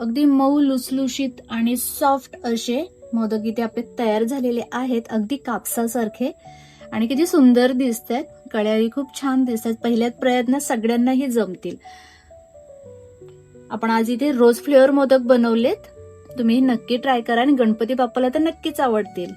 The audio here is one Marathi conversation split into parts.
अगदी मऊ लुसलुशीत आणि सॉफ्ट असे मोदक इथे आपले तयार झालेले आहेत अगदी कापसासारखे. आणि किती सुंदर दिसत आहेत कळ्याही खूप छान दिसतात पहिल्यात प्रयत्न सगळ्यांनाही जमतील. आपण आज इथे रोज फ्लेवर मोदक बनवलेत. तुम्ही नक्की ट्राय करा आणि गणपती बाप्पाला तर नक्कीच आवडतील.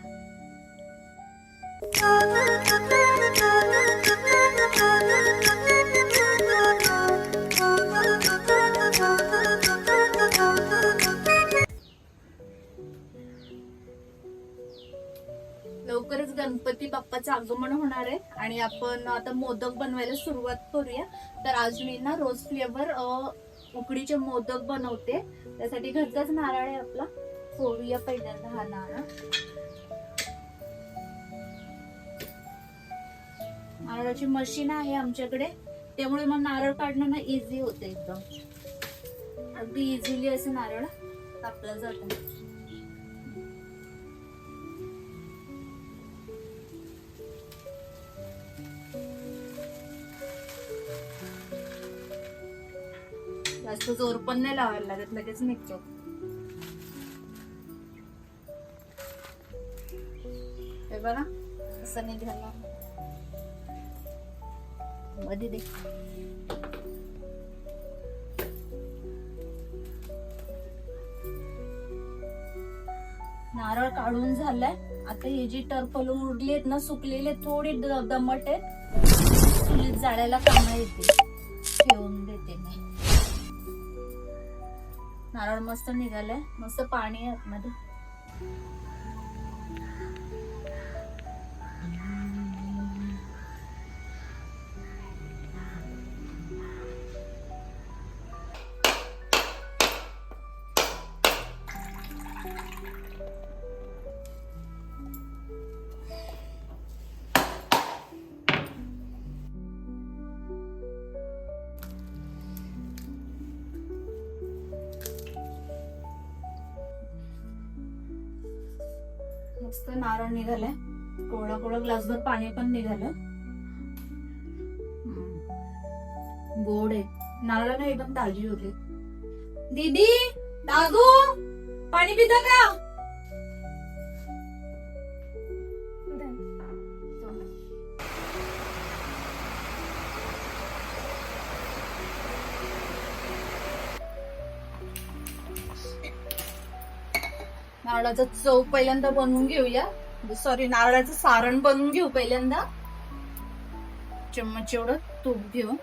गणपती आगमन होणार आहे. आणि आपण आता मोदक बनवायला सुरुवात करूया. तर आज मी ना रोज फ्लेवर उकडीचे मोदक बनवते. त्यासाठी घरचाच नारळ आहे आपला. फोडूया पहिल्यांदा हा नारळ. नारळाची मशीन आहे आमच्याकडे. त्यामुळे मग नारळ काढणं ना इझी होते एकदम अगदी इझिली असं नारळ कापलं जातं जास्त जोर पण नाही लावायला लागत लगेच निघतो. हे बघा असं निघाला मध्ये दे. नारळ काढून झालाय. आता हे जी टर्फल उरली आहेत ना सुकलेले थोडी द- दमट आहेत. चुलीत जाळायला कामं येते नारळ मस्त निघालाय. मस्त पाणी आहे आतमध्ये. मस्त नारळ निघालाय. कोवळा कोवळा ग्लासभर पाणी पण निघालं. गोड आहे. नारळाने एकदम ताजी होते. दीदी दादू पाणी पिता का? नारळाचा चव पहिल्यांदा बनवून घेऊया. सॉरी नारळाचं सारण बनवून घेऊ पहिल्यांदा. चम्मच एवढं तूप घेऊ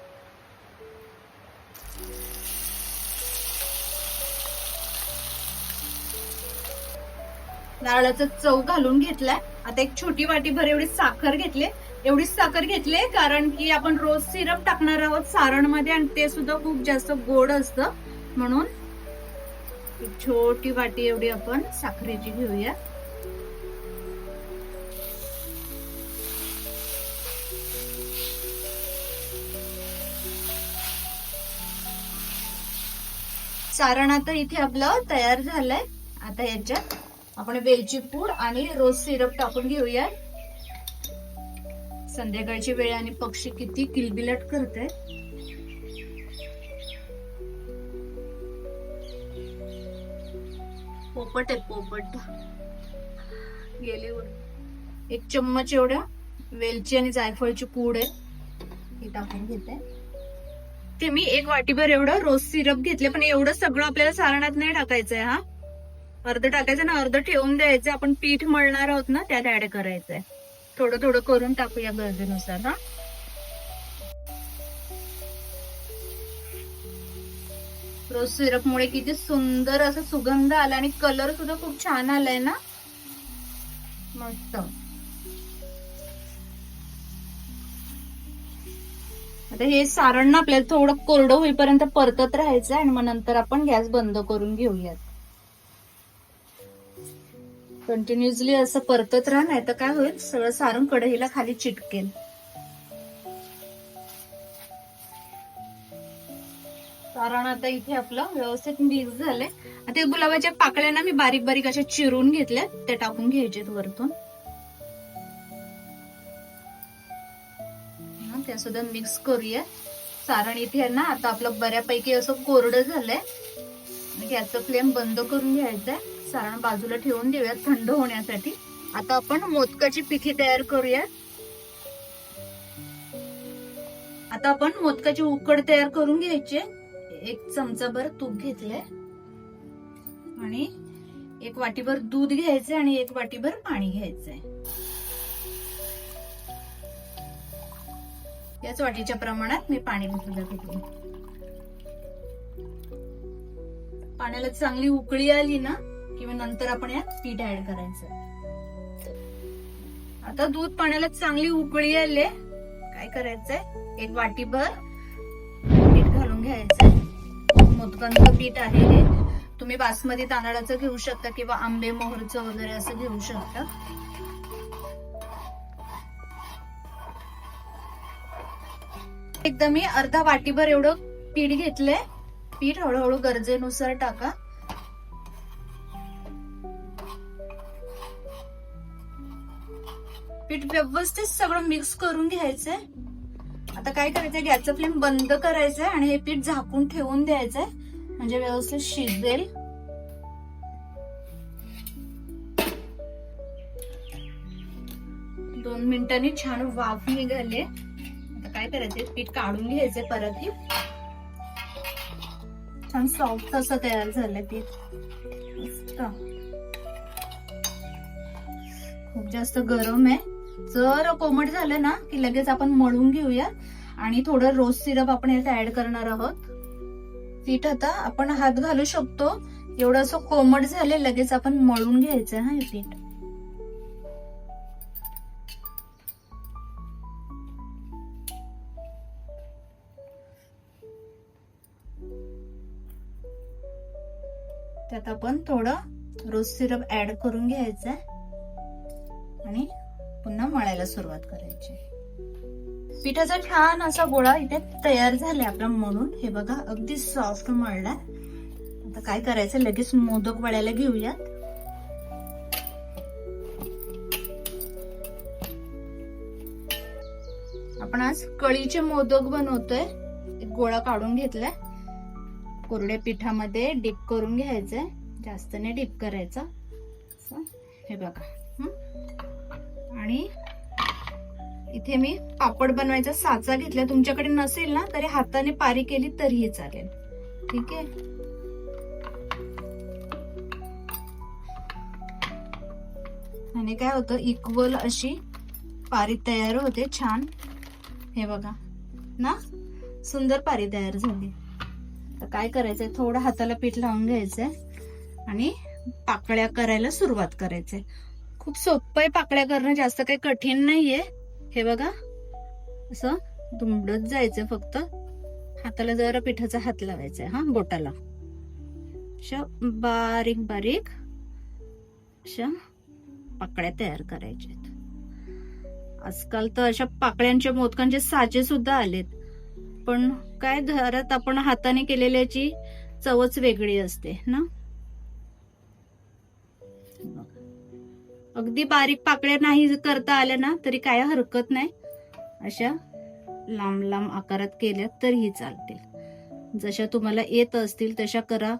नारळाचं चव घालून घेतलाय. आता एक छोटी वाटी भर एवढी साखर घेतली. एवढीच साखर घेतली कारण की आपण रोज सिरप टाकणार आहोत. सारणमध्ये आणि ते सुद्धा खूप जास्त गोड असतं. म्हणून एक छोटी वाटी एवढी आपण साखरेची घेऊया. सारण आता इथे आपलं तयार झालंय. आता याच्यात आपण वेलची पूड आणि रोज सिरप टाकून घेऊया संध्याकाळची वेळ आणि पक्षी किती किलबिलट करते पोपट आहे पोपट. गेले एक चम्मच एवढ्या. वेलची आणि जायफळची पूड आहे. ही टाकून घेते. ते मी एक वाटीभर एवढं रोज सिरप घेतले पण एवढं सगळं आपल्याला सारणात नाही टाकायचंय हा. अर्ध टाकायचं ना अर्ध ठेवून द्यायचं. आपण पीठ मळणार आहोत ना त्यात ऍड करायचंय. थोडं थोडं करून टाकूया गरजेनुसार हा. रोज सिरपमुळे किती सुंदर असा सुगंध आला आणि कलर सुद्धा खूप छान आलाय ना? मस्त. आता हे सारण ना आपल्याला थोडं कोरडं होईपर्यंत परतत राहायचं आणि मग नंतर आपण गॅस बंद करून घेऊयात. कंटिन्युअसली असं परतत राहा नाही तर काय होईल? सगळं सारण कढईला खाली चिटकेल. कारण आता इथे आपलं व्यवस्थित मिक्स झालंय. आता गुलाबाच्या पाकळ्या ना मी बारीक बारीक अशा चिरून घेतल्या त्या टाकून घ्यायचे वरतून. ते त्या सुद्धा मिक्स करूया. सारण इथे आहे ना आता आपलं बऱ्यापैकी असं कोरडं झालंय. गॅसचं फ्लेम बंद करून घ्यायचंय. सारण बाजूला ठेवून देऊयात थंड होण्यासाठी. आता आपण मोदकाची पिठी तयार करूया आता आपण मोदकाची उकड तयार करून घ्यायची एक चमचाभर तूप घेतलंय. आणि एक वाटीभर दूध घ्यायचंय आणि एक वाटीभर पाणी घ्यायचंय. याच वाटीच्या प्रमाणात मी पाणी घेतलं घेतलं पाण्याला चांगली उकळी आली ना किंवा नंतर आपण यात पीठ ऍड करायचं. आता दूध पाण्याला चांगली उकळी आले काय करायचंय? एक वाटीभर पीठ घालून घ्यायचंय. मोदकांचं पीठ आहे हे तुम्ही बासमती तांदळाचं घेऊ शकता किंवा आंबे मोहरचं वगैरे असं घेऊ शकता. एकदा मी अर्धा वाटीभर एवढं पीठ घेतलंय. पीठ हळूहळू गरजेनुसार टाका. पीठ व्यवस्थित सगळं मिक्स करून घ्यायचंय. आता काय करायचंय? गॅसचं फ्लेम बंद करायचंय आणि हे पीठ झाकून ठेवून द्यायचंय. म्हणजे व्यवस्थित शिजेल. दोन मिनिटांनी छान वाफ निघाले. आता काय करायचंय? पीठ काढून घ्यायचंय परत हे. छान सॉफ्ट असं तयार झालंय पीठ. खूप जास्त गरम आहे. जर कोमट झालं ना की लगेच आपण मळून घेऊया आणि थोडं रोज सिरप आपण यात ऍड करणार आहोत. पीठ आता आपण हात घालू शकतो. एवढं असं कोमट झाले लगेच आपण मळून घ्यायचं हा हे पीठ. त्यात आपण थोडं रोज सिरप ऍड करून घ्यायचं आणि पुन्हा मळायला सुरुवात करायची पिठाचा छान असा गोळा इथे तयार झाला आपला म्हणून हे बघा अगदी सॉफ्ट मळलाय आता काय करायचं लगेच मोदक वळायला घेऊयात. आपण आज कळीचे मोदक बनवतोय. एक गोळा काढून घेतलाय. कोरड्या पिठामध्ये डीप करून घ्यायचंय. जास्त नाही डीप करायचं. हे बघा. आणि इथे मी पापड बनवायचा साचा घेतला. तुमच्याकडे नसेल ना तरी हाताने पारी केली तरीही चालेल. ठीक आहे? आणि काय होतं? इक्वल अशी पारी तयार होते. छान. हे बघा. ना? सुंदर पारी तयार झाली. तर काय करायचंय? थोडं हाताला पीठ लावून घ्यायचंय. आणि पाकळ्या करायला सुरुवात करायचंय. खूप सोपं आहे पाकळ्या करणं. जास्त काही कठीण नाहीये. हे बघा असं दुमडत जायचं फक्त. हाताला जरा पिठाचा हात लावायचा हा बोटाला. अशा बारीक बारीक अशा पाकळ्या तयार करायच्या आजकाल तर अशा पाकळ्यांच्या मोदकांचे साचे सुद्धा आलेत. पण काय घरात आपण हाताने केलेल्याची चवच वेगळी असते ना? अगदी बारीक पाकळ्या नाही करता आल्या ना तरी काय हरकत नाही. अशा लांब लांब आकारात केल्या तरीही चालतील. जशा तुम्हाला येत असतील तशा करा.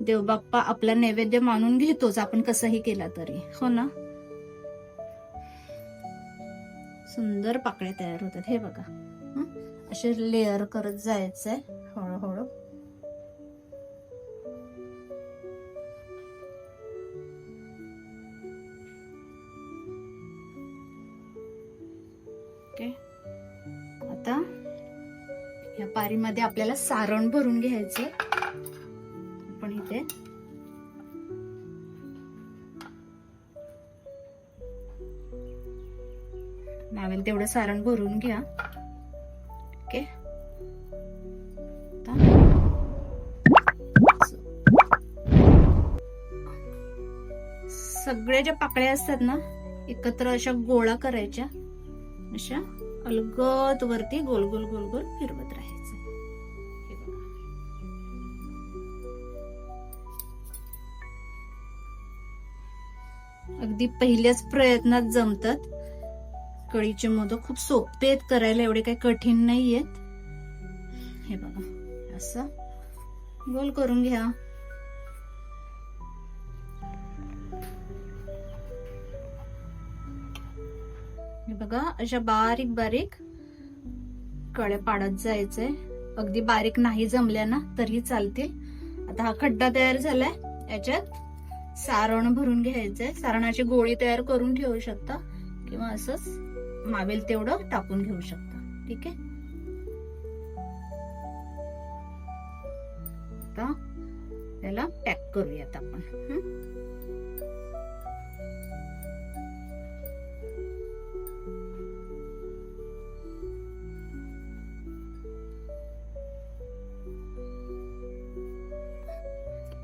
देवबाप्पा आपला नैवेद्य मानून घेतोच आपण कसंही केला तरी. हो ना? सुंदर पाकळ्या तयार होतात. हे बघा. असे लेअर करत जायचंय. हळूहळू. या पारीमध्ये आपल्याला सारण भरून घ्यायचं. आपण इथे नावेल तेवढं सारण भरून घ्या. ओके? सगळ्या ज्या पाकळ्या असतात ना एकत्र अशा गोळा करायच्या. अशा अलगद वरती गोल गोल गोल गोल फिरवत राहायचं. अगदी पहिल्याच प्रयत्नात जमतात. कळीचे मोदक खूप सोपे आहेत करायला एवढे काही कठीण नाही आहेत हे बघा. असं. गोल करून घ्या. हे बघा अशा बारीक बारीक कळे पाडत जायचे अगदी बारीक नाही जमल्या ना तरी चालतील. आता हा खड्डा तयार झालाय. याच्यात सारण भरून घ्यायचंय. सारणाची गोळी तयार करून ठेवू शकता. किंवा असंच मावेल तेवढं टाकून घेऊ शकता. ठीक आहे? आता त्याला पॅक करूयात आपण.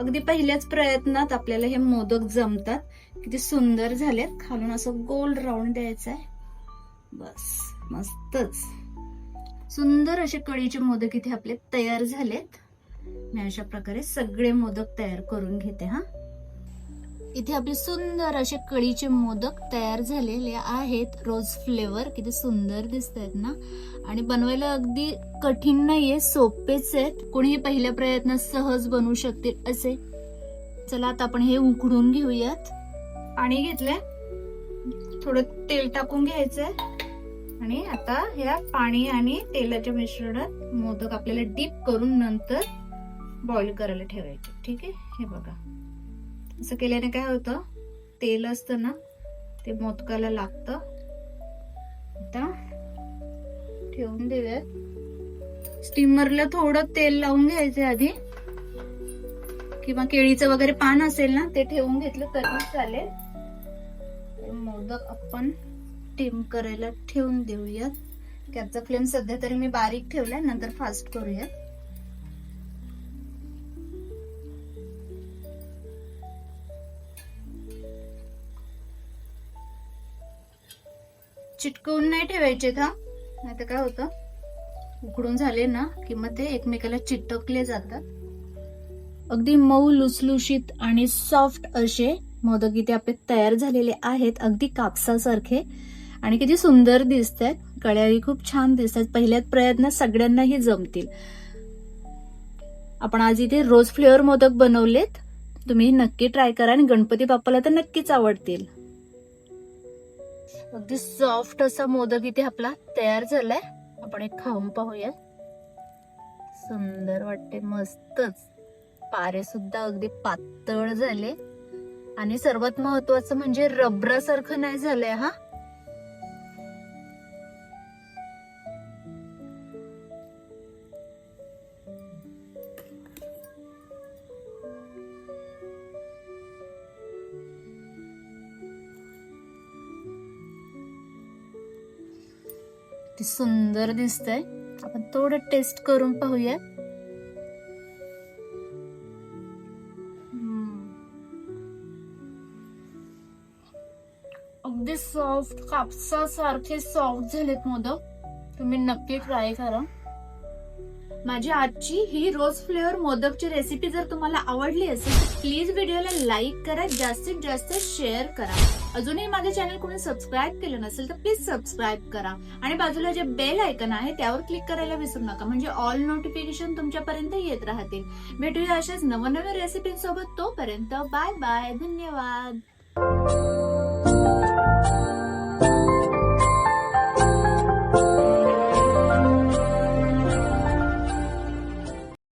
अगदी पहिल्याच प्रयत्नात आपल्याला हे मोदक जमतात. किती सुंदर झालेत. खालून असं गोल राऊंड द्यायचं आहे बस मस्तच. सुंदर असे कळीचे मोदक इथे आपले तयार झालेत. मी अशा प्रकारे सगळे मोदक तयार करून घेते हा. इथे आपले सुंदर असे कळीचे मोदक तयार झालेले आहेत. रोज फ्लेवर किती सुंदर दिसत आहेत ना? आणि बनवायला अगदी कठीण नाहीये सोपेच आहेत. कोणीही पहिल्या प्रयत्नात सहज बनवू शकतील असे. चला आता आपण हे उकडून घेऊयात. पाणी घेतलंय. थोडं तेल टाकून घ्यायचंय. आणि आता ह्या पाणी आणि तेलाच्या मिश्रणात मोदक आपल्याला डीप करून नंतर बॉईल करायला ठेवायचे. ठीक आहे? हे बघा. असं केल्याने काय होतं? तेल असतं ना ते मोदकाला लागतं. आता ठेवून देऊयात. स्टीमरला थोडं तेल लावून घ्यायचं आधी. किंवा केळीचं वगैरे पान असेल ना ते ठेवून घेतलं तरी चालेल. मोदक आपण स्टीम करायला ठेवून देऊयात. गॅसचा फ्लेम सध्या तरी मी बारीक ठेवलाय नंतर फास्ट करूयात. चिटकवून नाही ठेवायचे था नाही तर काय होतं? उकडून झाले ना की मग ते एकमेकाला चिटकले जातात. अगदी मऊ लुसलुशीत आणि सॉफ्ट असे मोदक इथे आपले तयार झालेले आहेत अगदी कापसासारखे. आणि किती सुंदर दिसत आहेत कळ्याही खूप छान दिसत आहेत प्रयत्न सगळ्यांनाही जमतील. आपण आज इथे रोज फ्लेवर मोदक बनवलेत. तुम्ही नक्की ट्राय करा आणि गणपती बाप्पाला तर नक्कीच आवडतील. अगदी सॉफ्ट असा मोदक इथे आपला तयार झालाय. आपण एक खाऊन पाहूया. सुंदर वाटते मस्तच. पारे सुद्धा अगदी पातळ झाले. आणि सर्वात महत्वाचं म्हणजे रबरासारखं नाही झालंय हा? किती सुंदर दिसतंय. आपण थोडं टेस्ट करून पाहूया. अगदी सॉफ्ट कापसासारखे सॉफ्ट झालेत मोदक. तुम्ही नक्की ट्राय करा. माझी आजची ही रोज फ्लेवर मोदकची रेसिपी जर तुम्हाला आवडली असेल तर प्लीज व्हिडिओला लाईक करा जास्तीत जास्त शेअर करा. अजूनही माझं चॅनल कोणी सबस्क्राईब केलं नसेल तर प्लीज सबस्क्राईब करा. आणि बाजूला जे बेल आयकन आहे त्यावर क्लिक करायला विसरू नका. म्हणजे ऑल नोटिफिकेशन तुमच्यापर्यंत येत राहतील. भेटूया अशाच नवनवीन रेसिपींसोबत तोपर्यंत बाय बाय धन्यवाद.